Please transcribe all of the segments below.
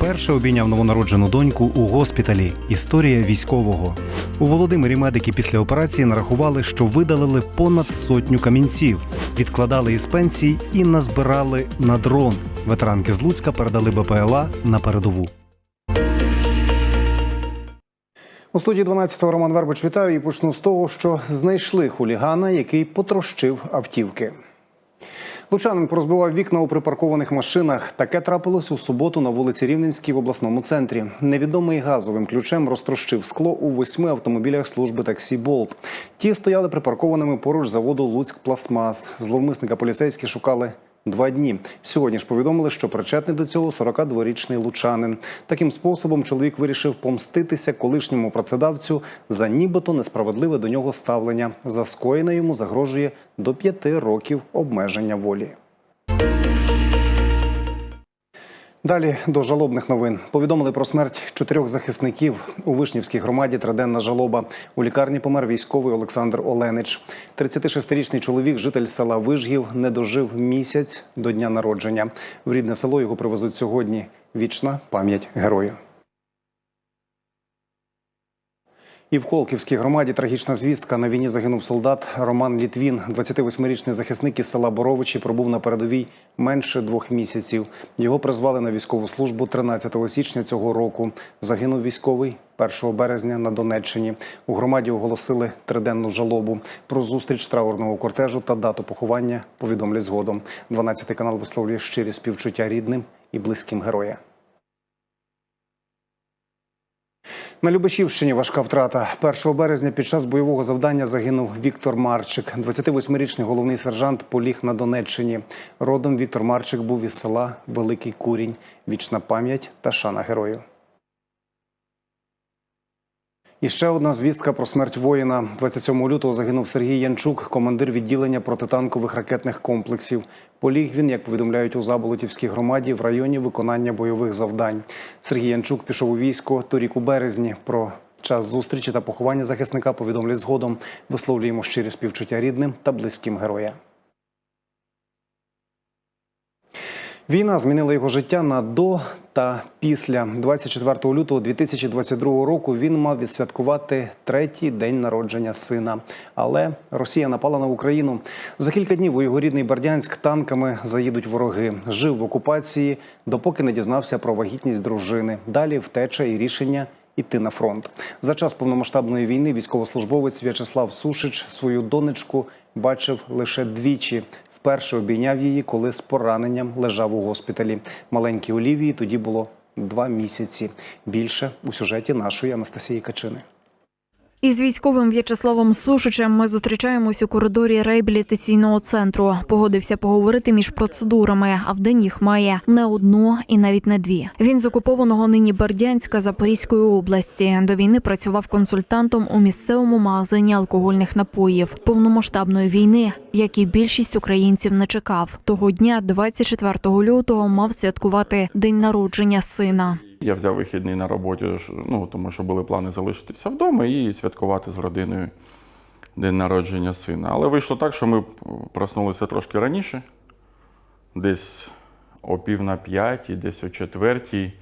Перше обійняв новонароджену доньку у госпіталі. Історія військового. У Володимирі медики після операції нарахували, що видалили понад сотню камінців, відкладали із пенсій і назбирали на дрон. Ветеранки з Луцька передали БПЛА на передову. У студії 12-го Роман Вербич вітаю і почну з того, що знайшли хулігана, який потрощив автівки. Лучанин порозбивав вікна у припаркованих машинах. Таке трапилось у суботу на вулиці Рівненській в обласному центрі. Невідомий газовим ключем розтрощив скло у восьми автомобілях служби таксі Болт. Ті стояли припаркованими поруч заводу Луцьк Пластмас. Зловмисника поліцейські шукали. Два дні сьогодні ж повідомили, що причетний до цього 42-річний лучанин. Таким способом чоловік вирішив помститися колишньому працедавцю за нібито несправедливе до нього ставлення. За скоєне йому загрожує до п'яти років обмеження волі. Далі до жалобних новин повідомили про смерть чотирьох захисників у Вишнівській громаді. Триденна жалоба у лікарні помер військовий Олександр Оленич. 36-річний чоловік, житель села Вижгів, не дожив місяць до дня народження. В рідне село його привезуть сьогодні. Вічна пам'ять герою. І в Колківській громаді трагічна звістка. На війні загинув солдат Роман Літвін. 28-річний захисник із села Боровичі пробув на передовій менше двох місяців. Його призвали на військову службу 13 січня цього року. Загинув військовий 1 березня на Донеччині. У громаді оголосили триденну жалобу. Про зустріч траурного кортежу та дату поховання повідомлять згодом. 12 канал висловлює щирі співчуття рідним і близьким героя. На Любешівщині важка втрата. 1 березня під час бойового завдання загинув Віктор Марчик. 28-річний головний сержант поліг на Донеччині. Родом Віктор Марчик був із села Великий Курінь. Вічна пам'ять та шана герою. І ще одна звістка про смерть воїна. 27 лютого загинув Сергій Янчук, командир відділення протитанкових ракетних комплексів. Поліг він, як повідомляють у Заболотівській громаді, в районі виконання бойових завдань. Сергій Янчук пішов у військо торік у березні. Про час зустрічі та поховання захисника повідомлять згодом. Висловлюємо щирі співчуття рідним та близьким героя. Війна змінила його життя на до та після 24 лютого 2022 року. Він мав відсвяткувати третій день народження сина. Але Росія напала на Україну. За кілька днів у його рідний Бердянськ танками заїдуть вороги. Жив в окупації, допоки не дізнався про вагітність дружини. Далі втеча і рішення. Іти на фронт за час повномасштабної війни військовослужбовець В'ячеслав Сушич свою донечку бачив лише двічі. Вперше обійняв її, коли з пораненням лежав у госпіталі. Маленькій Олівії тоді було два місяці. Більше у сюжеті нашої Анастасії Качини. Із військовим В'ячеславом Сушичем ми зустрічаємось у коридорі реабілітаційного центру. Погодився поговорити між процедурами, а вдень їх має не одну і навіть не дві. Він з окупованого нині Бердянська Запорізької області. До війни працював консультантом у місцевому магазині алкогольних напоїв повномасштабної війни, як і більшість українців не чекав. Того дня, 24 лютого, мав святкувати день народження сина. Я взяв вихідний на роботі, ну, тому що були плани залишитися вдома і святкувати з родиною день народження сина. Але вийшло так, що ми проснулися трошки раніше, десь о пів на п'ятій, десь о четвертій.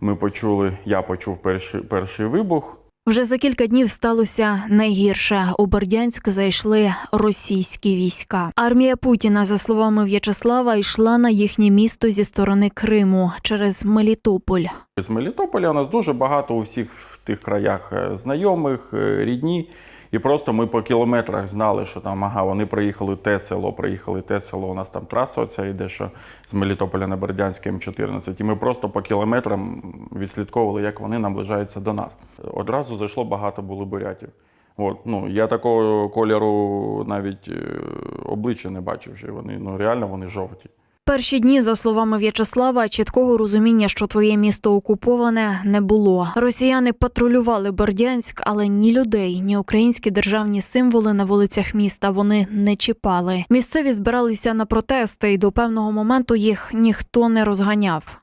Ми почули, я почув перший, перший вибух. Вже за кілька днів сталося найгірше. У Бердянськ зайшли російські війська. Армія Путіна, за словами В'ячеслава, йшла на їхнє місто зі сторони Криму через Мелітополь. З Мелітополя у нас дуже багато у всіх в тих краях е, знайомих, е, рідні. І просто ми по кілометрах знали, що там ага, вони проїхали те село, проїхали те село. У нас там траса оця йде, що з Мелітополя на Бердянськ М14. І ми просто по кілометрам відслідковували, як вони наближаються до нас. Одразу зайшло багато було бурятів. От, ну, я такого кольору навіть е, обличчя не бачив, що вони ну, реально вони жовті. Перші дні, за словами В'ячеслава, чіткого розуміння, що твоє місто окуповане, не було. Росіяни патрулювали Бердянськ, але ні людей, ні українські державні символи на вулицях міста вони не чіпали. Місцеві збиралися на протести, і до певного моменту їх ніхто не розганяв.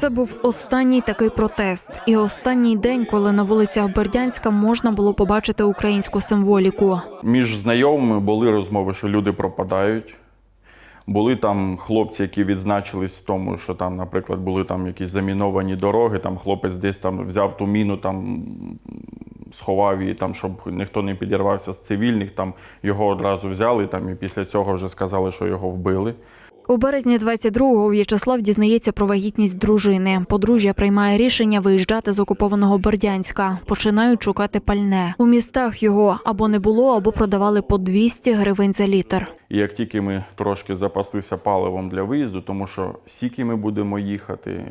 Це був останній такий протест, і останній день, коли на вулицях Бердянська можна було побачити українську символіку. Між знайомими були розмови, що люди пропадають. Були там хлопці, які відзначились в тому, що там, наприклад, були там якісь заміновані дороги. Там хлопець десь там взяв ту міну, там сховав її, там, щоб ніхто не підірвався з цивільних. Там його одразу взяли, там і після цього вже сказали, що його вбили. У березні 22-го В'ячеслав дізнається про вагітність дружини. Подружжя приймає рішення виїжджати з окупованого Бердянська. Починають шукати пальне. У містах його або не було, або продавали по 200 гривень за літр. І як тільки ми трошки запаслися паливом для виїзду, тому що скільки ми будемо їхати,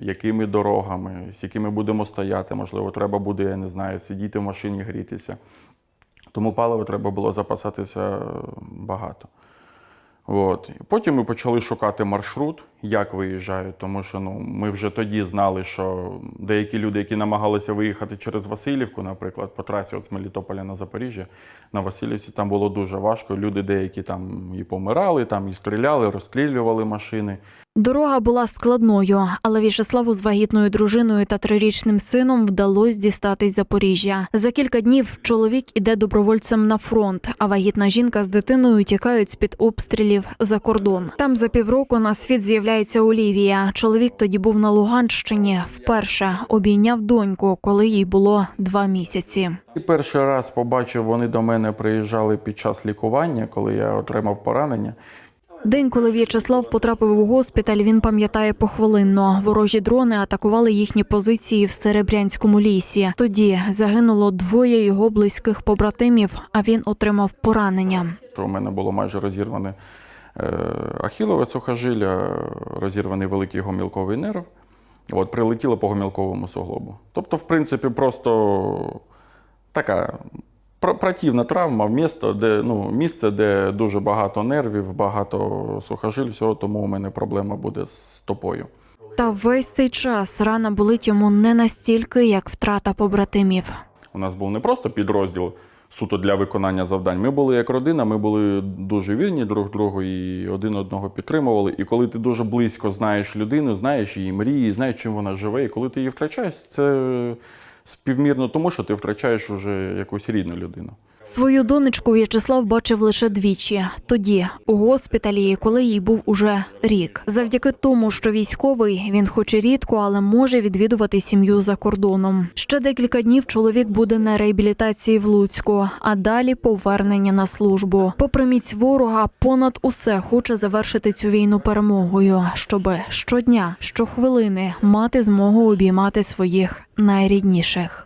якими дорогами, скільки ми будемо стояти, можливо, треба буде, я не знаю, сидіти в машині, грітися. Тому паливо треба було запасатися багато. От. Потім ми почали шукати маршрут, як виїжджають, тому що ну, ми вже тоді знали, що деякі люди, які намагалися виїхати через Васильівку, наприклад, по трасі от з Мелітополя на Запоріжжя, на Васильівці там було дуже важко. Люди деякі там і помирали, там і стріляли, розстрілювали машини. Дорога була складною, але В'ячеславу з вагітною дружиною та трирічним сином вдалося дістатись Запоріжжя. За кілька днів чоловік іде добровольцем на фронт, а вагітна жінка з дитиною тікають з під обстрілів за кордон. Там за півроку на світ з'являється Олівія. Чоловік тоді був на Луганщині. Вперше обійняв доньку, коли їй було два місяці. Перший раз побачив, вони до мене приїжджали під час лікування, коли я отримав поранення. День, коли В'ячеслав потрапив у госпіталь, він пам'ятає похвилинно. Ворожі дрони атакували їхні позиції в Серебрянському лісі. Тоді загинуло двоє його близьких побратимів, а він отримав поранення. у мене було майже розірване е, ахілове сухожилля, розірваний великий гомілковий нерв. От, прилетіло по гомілковому суглобу. Тобто, в принципі, просто така противна травма, місто, де, ну, місце, де дуже багато нервів, багато сухожиль, всього, тому у мене проблема буде з стопою. Та весь цей час рана болить йому не настільки, як втрата побратимів. У нас був не просто підрозділ суто для виконання завдань. Ми були як родина, ми були дуже вільні друг другу і один одного підтримували. І коли ти дуже близько знаєш людину, знаєш її мрії, знаєш, чим вона живе, і коли ти її втрачаєш, це співмірно тому, що ти втрачаєш уже якусь рідну людину. Свою донечку В'ячеслав бачив лише двічі. Тоді у госпіталі, коли їй був уже рік. Завдяки тому, що військовий він, хоч і рідко, але може відвідувати сім'ю за кордоном. Ще декілька днів чоловік буде на реабілітації в Луцьку, а далі повернення на службу. Попри міць ворога, понад усе хоче завершити цю війну перемогою, щоби щодня, щохвилини мати змогу обіймати своїх найрідніших.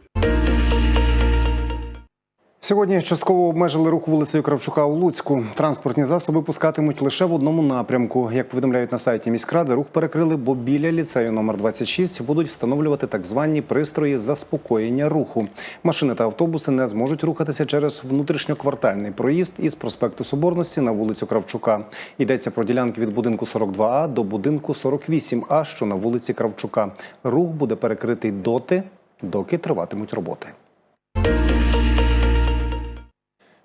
Сьогодні частково обмежили рух вулицею Кравчука у Луцьку. Транспортні засоби пускатимуть лише в одному напрямку. Як повідомляють на сайті міськради, рух перекрили, бо біля ліцею номер 26 будуть встановлювати так звані пристрої заспокоєння руху. Машини та автобуси не зможуть рухатися через внутрішньоквартальний проїзд із проспекту Соборності на вулицю Кравчука. Йдеться про ділянки від будинку 42А до будинку 48А, що на вулиці Кравчука. Рух буде перекритий доти, доки триватимуть роботи.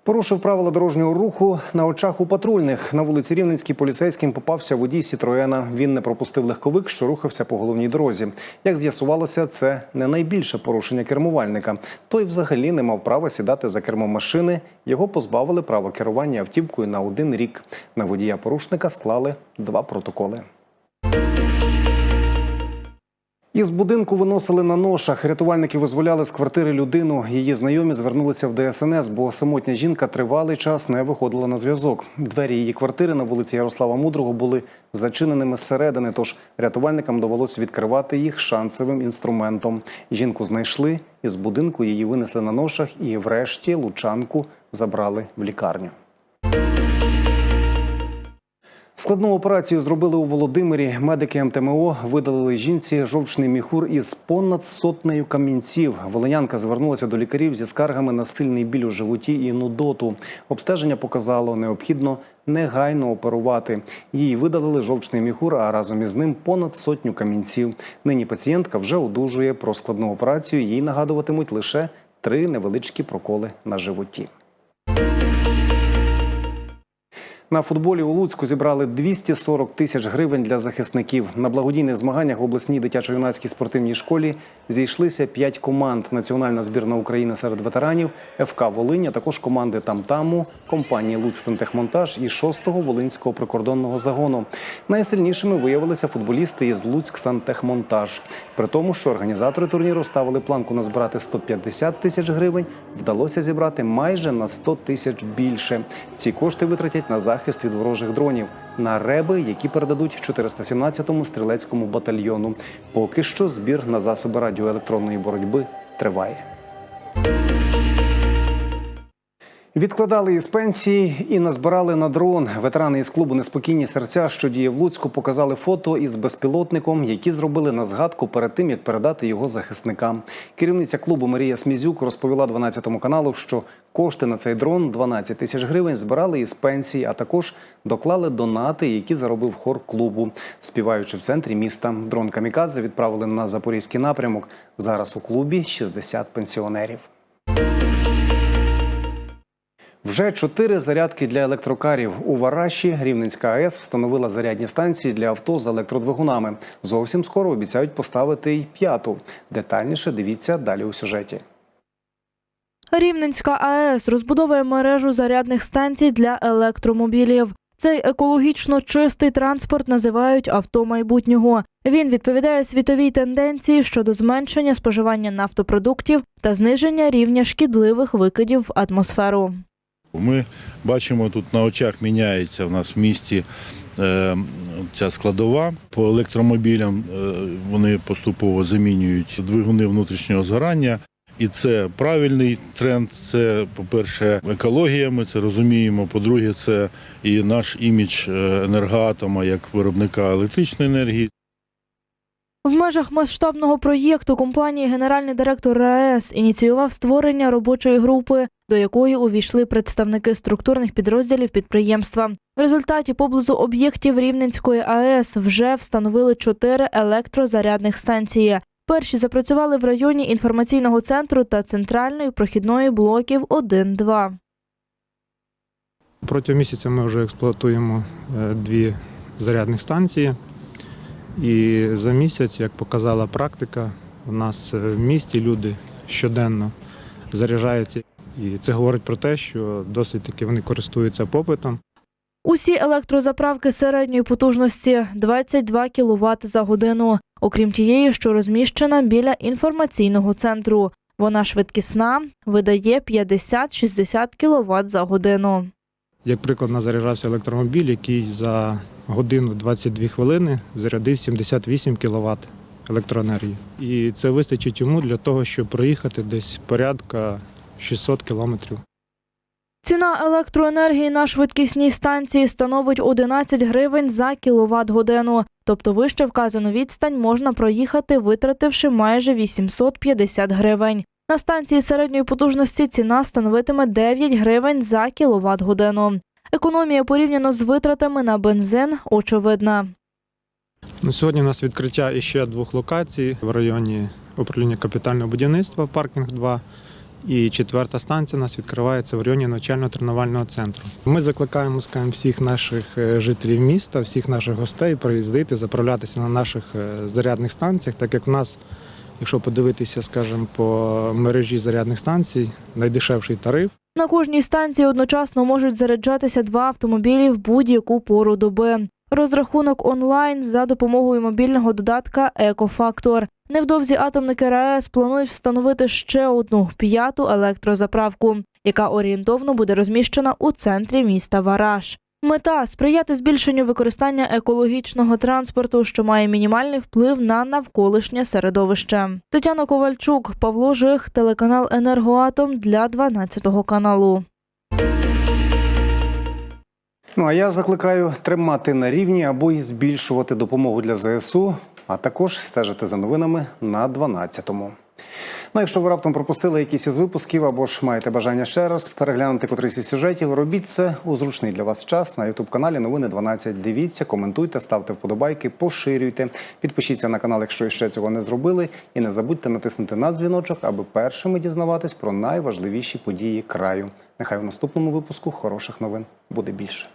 Порушив правила дорожнього руху на очах у патрульних. На вулиці Рівненській поліцейським попався водій Сітроена. Він не пропустив легковик, що рухався по головній дорозі. Як з'ясувалося, це не найбільше порушення кермувальника. Той взагалі не мав права сідати за кермо машини. Його позбавили права керування автівкою на один рік. На водія порушника склали два протоколи. Із будинку виносили на ношах. Рятувальники визволяли з квартири людину. Її знайомі звернулися в ДСНС, бо самотня жінка тривалий час не виходила на зв'язок. Двері її квартири на вулиці Ярослава Мудрого були зачиненими зсередини, тож рятувальникам довелося відкривати їх шансовим інструментом. Жінку знайшли, із будинку її винесли на ношах і, врешті, лучанку забрали в лікарню. Складну операцію зробили у Володимирі. Медики МТМО видалили жінці жовчний міхур із понад сотнею камінців. Волинянка звернулася до лікарів зі скаргами на сильний біль у животі і нудоту. Обстеження показало, необхідно негайно оперувати. Їй видалили жовчний міхур, а разом із ним понад сотню камінців. Нині пацієнтка вже одужує. Про складну операцію їй нагадуватимуть лише три невеличкі проколи на животі. На футболі у Луцьку зібрали 240 тисяч гривень для захисників. На благодійних змаганнях в обласній дитячо-юнацькій спортивній школі зійшлися п'ять команд. Національна збірна України серед ветеранів, ФК Волинь, а також команди Тамтаму, компанії Луцьк Сантехмонтаж і 6-го Волинського прикордонного загону. Найсильнішими виявилися футболісти із Луцьк Сантехмонтаж. При тому, що організатори турніру ставили планку назбирати 150 тисяч гривень, вдалося зібрати майже на 100 тисяч більше. Ці кошти витратять на захист від ворожих дронів, на реби, які передадуть 417-му стрілецькому батальйону. Поки що збір на засоби радіоелектронної боротьби триває. Відкладали із пенсії і назбирали на дрон. Ветерани із клубу Неспокійні серця, що діє в Луцьку, показали фото із безпілотником, які зробили на згадку перед тим, як передати його захисникам. Керівниця клубу Марія Смізюк розповіла 12 каналу, що кошти на цей дрон 12 тисяч гривень збирали із пенсії, а також доклали донати, які заробив хор клубу. Співаючи в центрі міста, дрон Камікадзе відправили на запорізький напрямок. Зараз у клубі 60 пенсіонерів. Вже чотири зарядки для електрокарів. У Вараші Рівненська АЕС встановила зарядні станції для авто з електродвигунами. Зовсім скоро обіцяють поставити й п'яту. Детальніше дивіться далі у сюжеті. Рівненська АЕС розбудовує мережу зарядних станцій для електромобілів. Цей екологічно чистий транспорт називають авто майбутнього. Він відповідає світовій тенденції щодо зменшення споживання нафтопродуктів та зниження рівня шкідливих викидів в атмосферу. Ми бачимо, тут на очах міняється в нас в місті е, ця складова по електромобілям. Е, вони поступово замінюють двигуни внутрішнього згорання. І це правильний тренд. Це, по-перше, екологія, ми це розуміємо. По-друге, це і наш імідж е, енергоатома як виробника електричної енергії. В межах масштабного проєкту компанії генеральний директор РАЕС ініціював створення робочої групи, до якої увійшли представники структурних підрозділів підприємства. В результаті поблизу об'єктів Рівненської АЕС вже встановили чотири електрозарядних станції. Перші запрацювали в районі інформаційного центру та центральної прохідної блоків 1-2. Протягом місяця ми вже експлуатуємо е, дві зарядних станції. І за місяць, як показала практика, у нас е, в місті люди щоденно заряджаються. І це говорить про те, що досить таки вони користуються попитом. Усі електрозаправки середньої потужності 22 кВт за годину, окрім тієї, що розміщена біля інформаційного центру. Вона швидкісна, видає 50-60 кВт за годину. Як приклад, нас заряджався електромобіль, який за годину 22 хвилини зарядив 78 кВт електроенергії. І це вистачить йому для того, щоб проїхати десь порядка 600 кілометрів. Ціна електроенергії на швидкісній станції становить 11 гривень за кіловат годину. Тобто вище вказану відстань можна проїхати, витративши майже 850 гривень. На станції середньої потужності ціна становитиме 9 гривень за кіловат годину. Економія порівняно з витратами на бензин очевидна. На сьогодні у нас відкриття іще двох локацій в районі управління капітального будівництва паркінг 2. І четверта станція у нас відкривається в районі навчально-тренувального центру. Ми закликаємо скажімо, всіх наших е, жителів міста, всіх наших гостей приїздити, заправлятися на наших е, зарядних станціях, так як в нас, якщо подивитися, скажімо, по мережі зарядних станцій, найдешевший тариф. На кожній станції одночасно можуть заряджатися два автомобілі в будь-яку пору доби. Розрахунок онлайн за допомогою мобільного додатка Екофактор. Невдовзі атомники РАЕС планують встановити ще одну п'яту електрозаправку, яка орієнтовно буде розміщена у центрі міста Вараш. Мета сприяти збільшенню використання екологічного транспорту, що має мінімальний вплив на навколишнє середовище. Тетяна Ковальчук, Павло Жих, телеканал Енергоатом для 12 каналу. Ну а я закликаю тримати на рівні або й збільшувати допомогу для ЗСУ, а також стежити за новинами на 12-му. Ну, якщо ви раптом пропустили якісь із випусків або ж маєте бажання ще раз переглянути котрийсь із сюжетів, робіть це у зручний для вас час на ютуб каналі Новини 12. Дивіться, коментуйте, ставте вподобайки, поширюйте. Підпишіться на канал, якщо ще цього не зробили, і не забудьте натиснути на дзвіночок, аби першими дізнаватись про найважливіші події краю. Нехай у наступному випуску хороших новин буде більше.